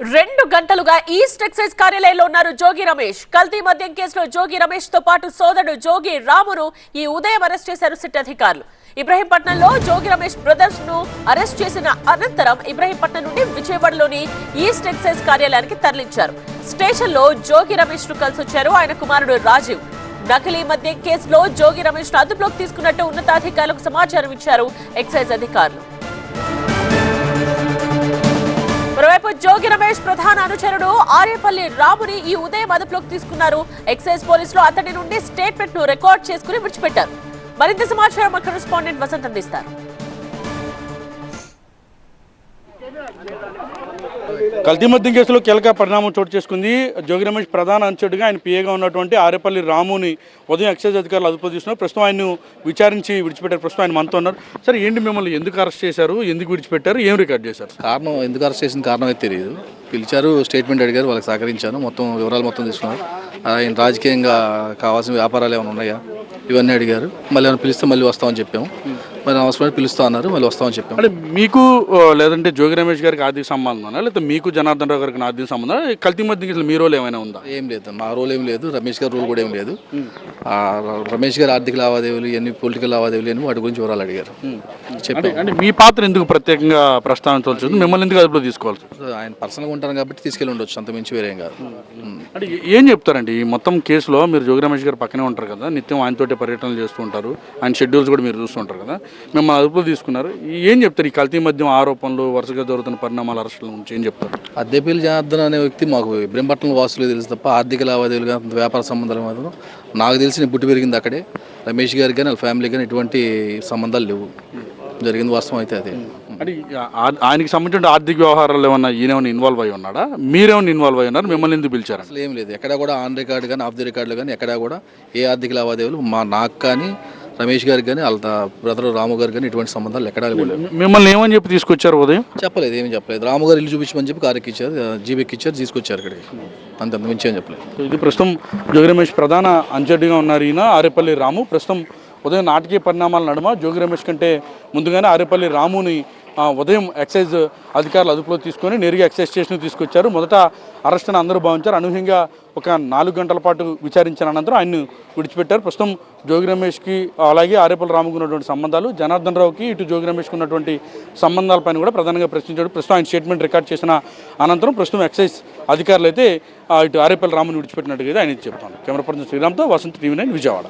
రెండు గంటలుగా east excise కార్యాలయంలో ఉన్నారు జోగి రమేష్. కల్తీ మద్యం కేసులో జోగి రమేష్తో పాటు సోదరుడు జోగి రామును ఈ ఉదయం అరెస్ట్ చేశారు సిట్ అధికారులు. ఇబ్రహీంపట్నంలో జోగి రమేష్ బ్రదర్స్ను అరెస్ట్ చేసిన అనంతరం ఇబ్రహీంపట్నం నుండి విజయవాడలోని ఈస్ట్ ఎక్సైజ్ కార్యాలయానికి తరలించారు. స్టేషన్లో జోగి రమేష్ను కలిసొచ్చారు. ఆయన కుమారుడు రాజీవ్. నకిలీ మద్యం కేసులో జోగి రమేష్ను అదుపులోకి తీసుకున్నట్టు ఉన్నతాధికారులకు సమాచారం ఇచ్చారు ఎక్సైజ్ అధికారులు. మరోవైపు జోగి రమేష్ ప్రధాన అనుచరుడు ఆర్యపల్లి రాముని ఈ ఉదయం అదుపులోకి తీసుకున్నారు. ఎక్సైజ్ పోలీసులు అతడి నుండి స్టేట్మెంట్ను రికార్డ్ చేసుకుని విడిచిపెట్టారు. మరింత సమాచారం మా కరెస్పాండెంట్ వసంత్ అందిస్తారు కల్తీ మద్యం కేసులో కీలక పరిణామం చోటు చేసుకుంది. జోగి రమేష్ ప్రధాన అంచడుగా ఆయన పిఏగా ఉన్నటువంటి ఆరేపల్లి రాముని ఉదయం ఎక్సైజ్ అధికారులు అదుపు తీసుకున్నారు ప్రస్తుతం ఆయన్ను విచారించి విడిచిపెట్టారు. ప్రస్తుతం ఆయన మనతో ఉన్నారు. సరే ఏంటి మిమ్మల్ని ఎందుకు అరెస్ట్ చేశారు? ఎందుకు విడిచిపెట్టారు? ఏం రికార్డ్ చేశారు? కారణం ఎందుకు అరెస్ట్ చేసిన కారణం అయితే తెలియదు. పిలిచారు స్టేట్మెంట్ అడిగారు వాళ్ళకి సహకరించాను. మొత్తం వివరాలు మొత్తం తీసుకున్నారు. ఆయన రాజకీయంగా కావాల్సిన వ్యాపారాలు ఏమైనా ఉన్నాయా? ఇవన్నీ అడిగారు. మళ్ళీ ఏమైనా పిలిస్తే మళ్ళీ వస్తామని చెప్పాము. మరి అవసరమైన పిలుస్తా అన్నారు మళ్ళీ వస్తామని చెప్పాము అంటే మీకు లేదంటే జోగి రమేష్ గారికి ఆర్థిక సంబంధం లేకపోతే మీకు జనార్దన్ రావు గారికి ఆర్థిక సంబంధం కల్తీ కేసులో మీ రోల్ ఏమైనా ఉందా? ఏం లేదు నా రోల్ ఏం లేదు రమేష్ గారి రోల్ కూడా ఏం లేదు. రమేష్ గారి ఆర్థిక లావాదేవీలు ఎన్ని పొలిటికల్ లావాదేవీలు అని వాటి గురించి వివరాలు అడిగారు. అంటే చెప్పాము అంటే మీ పాత్ర ఎందుకు ప్రత్యేకంగా ప్రస్తావించవలసి వచ్చింది మిమ్మల్ని ఎందుకు అదుపులో తీసుకోవాల్సి? ఆయన పర్సనల్గా ఉంటారు కాబట్టి తీసుకెళ్ళి ఉండొచ్చు అంత మించి వేరేం కాదు. అంటే ఏ- ఏం చెప్తారండి? ఈ మొత్తం కేసులో మీరు జోగి రమేష్ గారు పక్కనే ఉంటారు కదా నిత్యం ఆయనతోటి పర్యటనలు చేస్తూ ఉంటారు ఆయన షెడ్యూల్స్ కూడా మీరు చూస్తుంటారు కదా. మిమ్మల్ని అదుపులో తీసుకున్నారు. ఏం చెప్తారు ఈ కల్తీ మద్యం ఆరోపణలు వరుసగా జరుగుతున్న పరిణామాల అరెస్టుల గురించి ఏం చెప్తారు? అద్దెపల్లి జనార్దన్ అనే వ్యక్తి మాకు ఇబ్రహీంపట్నం వాసులు తెలుసు తప్ప ఆర్థిక లావాదేవీలు కానీ వ్యాపార సంబంధాలు మాత్రం నాకు తెలిసి నేను పుట్టి పెరిగింది అక్కడే. రమేష్ గారికి కానీ వాళ్ళ ఫ్యామిలీ కానీ ఎటువంటి సంబంధాలు లేవు. జరిగింది వాస్తవం అయితే అదే. అంటే ఆయనకి సంబంధించిన ఆర్థిక వ్యవహారాలు ఏమన్నా ఈయనేమన్నా ఇన్వాల్వ్ అయి ఉన్నాడా? మీరేమన్నా ఇన్వాల్వ్ అయి ఉన్నారు? మిమ్మల్ని ఎందుకు పిలిచారండి అసలు ఏం లేదు. ఎక్కడ కూడా ఆన్ రికార్డు కానీ ఆఫ్ ది రికార్డులు కానీ ఎక్కడ కూడా ఏ ఆర్థిక లావాదేవీలు మా నాకు కానీ రమేష్ గారికి కానీ వాళ్ళ బ్రదర్ రాము గారికి కానీ ఎటువంటి సంబంధాలు ఎక్కడా లేవు. మిమ్మల్ని ఏమని చెప్పి తీసుకొచ్చారు ఉదయం? చెప్పలేదు ఏమీ చెప్పలేదు. రాము గారు ఇల్లు చూపించమని చెప్పి కారు ఎక్కిచ్చారు జీబ్ ఎక్కిచ్చారు తీసుకొచ్చారు ఇక్కడికి. అంత మించి ఏం చెప్పలేదు. ఇది ప్రస్తుతం జోగి రమేష్ ప్రధాన అంచెడ్డిగా ఉన్నారు ఈయన ఆరేపల్లి రాము. ప్రస్తుతం ఉదయం నాటకీయ పరిణామాల నడుమ జోగి రమేష్ కంటే ముందుగానే ఆరేపల్లి రాముని ఉదయం ఎక్సైజ్ అధికారులు అదుపులో తీసుకొని నేరుగా ఎక్సైజ్ స్టేషన్కి తీసుకొచ్చారు. మొదట అరెస్ట్ అని అందరూ భావించారు. అనూహ్యంగా ఒక నాలుగు గంటల పాటు విచారించిన అనంతరం ఆయన్ను విడిచిపెట్టారు. ప్రస్తుతం జోగి రమేష్కి అలాగే ఆరేపల్లి రాముకు ఉన్నటువంటి సంబంధాలు జనార్దన్ రావుకి ఇటు జోగి రమేష్కి ఉన్నటువంటి సంబంధాలపైన కూడా ప్రధానంగా ప్రశ్నించాడు. ప్రస్తుతం ఆయన స్టేట్మెంట్ రికార్డ్ చేసిన అనంతరం ప్రస్తుతం ఎక్సైజ్ అధికారులు అయితే ఇటు ఆరేపల్లి రాముని విడిచిపెట్టినట్టుగా అయితే ఆయన చెప్తాను కెమెరా పర్సన్ శ్రీరామ్తో వసంత్ టీవీ నైన్ విజయవాడ.